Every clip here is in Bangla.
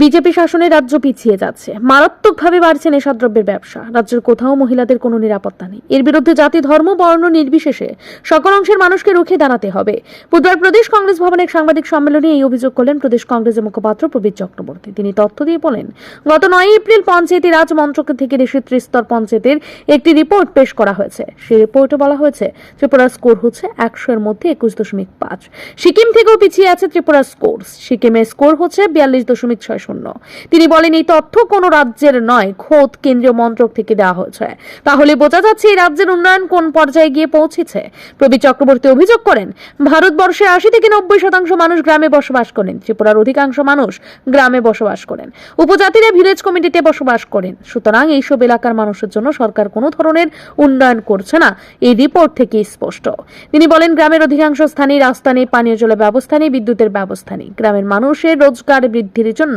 বিজেপি শাসনে রাজ্য পিছিয়ে যাচ্ছে। মারাত্মকভাবে বাড়ছে নেশাদ্রব্যের ব্যবসা। রাজ্যের কোথাও মহিলাদের কোনো নিরাপত্তা নেই। এর বিরুদ্ধে জাতি, ধর্ম, বর্ণ নির্বিশেষে সকল অংশের মানুষকে রুখে দাঁড়াতে হবে। বুধবার প্রদেশ কংগ্রেস ভবনে এক সাংবাদিক সম্মেলনে এই অভিযোগ করলেন প্রদেশ কংগ্রেসের মুখপাত্র প্রবীর চক্রবর্তী। তিনি তথ্য দিয়ে বলেন, গত নয় এপ্রিল পঞ্চায়েতি রাজ মন্ত্রক থেকে দেশের ত্রিস্তর পঞ্চায়েতের একটি রিপোর্ট পেশ করা হয়েছে। সেই রিপোর্টে বলা হয়েছে, ত্রিপুরার স্কোর হচ্ছে একশো এর মধ্যে একুশ দশমিক পাঁচ। সিকিম থেকেও পিছিয়ে আছে ত্রিপুরার স্কোর। সিকিমের স্কোর হচ্ছে বিয়াল্লিশ দশমিক ছয় শূন্য। তিনি বলেন, এই তথ্য কোনো রাজ্যের নয়, খোদ কেন্দ্রীয় মন্ত্রক থেকে দেওয়া হয়েছে। তাহলে বোঝা যাচ্ছে এই রাজ্যের উন্নয়ন কোন পর্যায়ে গিয়ে পৌঁছেছে। প্রবীর চক্রবর্তী অভিযোগ করেন, ভারতবর্ষে আশি থেকে নব্বই শতাংশ মানুষ গ্রামে বসবাস করেন, ত্রিপুরার অধিকাংশ মানুষ গ্রামে বসবাস করেন। উপজাতিরা ভিলেজ কমিটিতে বসবাস করেন। সুতরাং এইসব এলাকার মানুষের জন্য সরকার কোনো ধরনের উন্নয়ন করছে না। এই রিপোর্ট থেকে স্পষ্ট। তিনি বলেন, গ্রামের অধিকাংশ স্থানে রাস্তা নেই, পানীয় জলের ব্যবস্থা নেই, বিদ্যুতের ব্যবস্থা নেই। গ্রামের মানুষের রোজগার বৃদ্ধির জন্য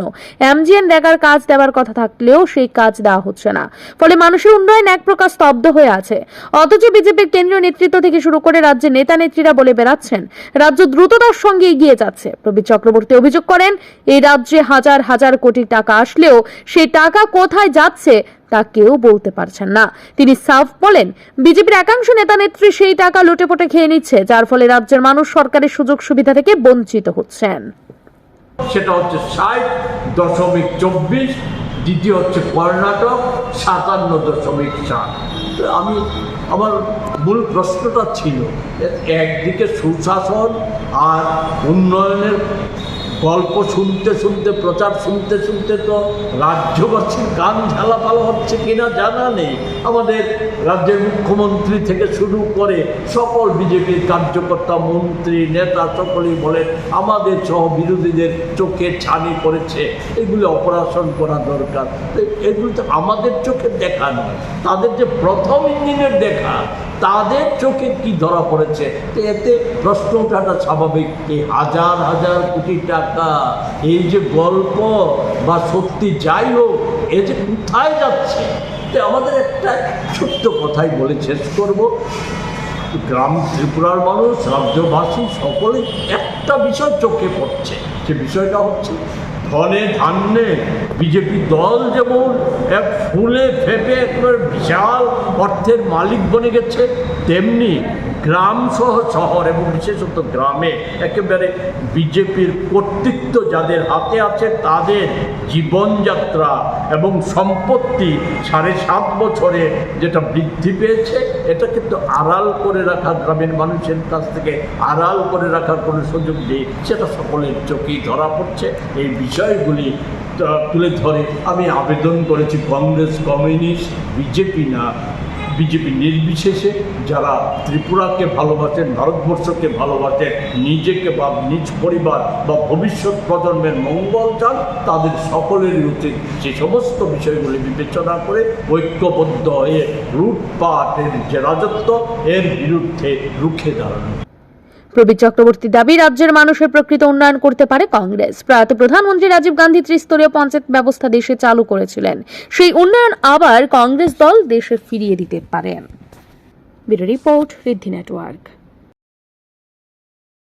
এমজিএন রেগার কাজ দেওয়ার কথা থাকলেও সেই কাজ দেওয়া হচ্ছে না। ফলে মানুষের উন্নয়ন এক প্রকার স্তব্ধ হয়ে আছে। অথচ বিজেপির কেন্দ্রীয় নেতৃত্ব থেকে শুরু করে রাজ্যের নেতা নেত্রীরা বলে বেড়াচ্ছেন, রাজ্য দ্রুততার সঙ্গে এগিয়ে যাচ্ছে। প্রবীর চক্রবর্তী অভিযোগ করেন এই রাজ্যে হাজার হাজার কোটি টাকা আসলেও সেই টাকা কোথায় যাচ্ছে তা কেউ বলতে পারছেন না। তিনি সাফ বলেন, বিজেপির একাংশ নেতা নেত্রী সেই টাকা লুটে পটে খেয়ে নিচ্ছে, যার ফলে রাজ্যের মানুষ সরকারের সুযোগ সুবিধা থেকে বঞ্চিত হচ্ছেন। সেটা হচ্ছে ষাট দশমিক চব্বিশ, দ্বিতীয় হচ্ছে কর্ণাটক, সাতান্ন দশমিক সাত। আমি, আমার মূল প্রশ্নটা ছিল একদিকে সুশাসন আর উন্নয়নের গল্প শুনতে শুনতে, প্রচার শুনতে শুনতে তো রাজ্যবাসীর গান ঝালাপালা হচ্ছে কিনা জানা নেই। আমাদের রাজ্যের মুখ্যমন্ত্রী থেকে শুরু করে সকল বিজেপির কার্যকর্তা, মন্ত্রী, নেতা সকলেই বলেন, আমাদের সহ বিরোধীদের চোখে ছানি পড়েছে। এগুলো অপারেশন করা দরকার। এগুলো তো আমাদের চোখে দেখা নয়। তাদের যে প্রথম ইঞ্জিনের দেখা তাদের চোখে কি ধরা পড়েছে? এতে প্রশ্ন ওঠাটা স্বাভাবিক এই হাজার হাজার কোটি টাকা এই যে গল্প বা সত্যি যাই হোক, এ যে কোথায় যাচ্ছে? তো আমাদের একটা ছোট্ট কথাই বলে শেষ করব। গ্রাম ত্রিপুরার মানুষ, রাজ্যবাসী সকলে একটা বিষয় চোখে পড়ছে। সে বিষয়টা হচ্ছে ধনে ধান্যে বিজেপি দল যেমন এক ফুলে ফেপে একবার বিশাল অর্থের মালিক বনে গেছে, তেমনি গ্রাম সহ শহর এবং বিশেষত গ্রামে একেবারে বিজেপির কর্তৃত্ব যাদের হাতে আছে তাদের জীবনযাত্রা এবং সম্পত্তি সাড়ে সাত বছরে যেটা বৃদ্ধি পেয়েছে, এটা কিন্তু আড়াল করে রাখা গ্রামের মানুষের কাছ থেকে আড়াল করে রাখার কোনো সুযোগ নেই। সেটা সকলের চোখেই ধরা পড়ছে। এই বিষয়গুলি তুলে ধরে আমি আবেদন করেছি, কংগ্রেস কমিউনিস্ট, বিজেপি না। বিজেপি নির্বিশেষে যারা ত্রিপুরাকে ভালোবাসেন ভারতবর্ষকে ভালোবাসেন নিজেকে বা নিজ পরিবার বা ভবিষ্যৎ প্রজন্মের মঙ্গল চান, তাদের সকলের উচিত যে সমস্ত বিষয়গুলি বিবেচনা করে ঐক্যবদ্ধ হয়ে রুটপাটের যে রাজত্ব, এর বিরুদ্ধে রুখে দাঁড়ানো। প্রবীর চক্রবর্তী দাবি, রাজ্যের মানুষের প্রকৃত উন্নয়ন করতে পারে কংগ্রেস। প্রয়াত প্রধানমন্ত্রী রাজীব গান্ধী ত্রিস্তরীয় পঞ্চায়েত ব্যবস্থা দেশে চালু করেছিলেন। সেই উন্নয়ন আবার কংগ্রেস দল দেশে ফিরিয়ে দিতে পারেন। Report, Riddhi network.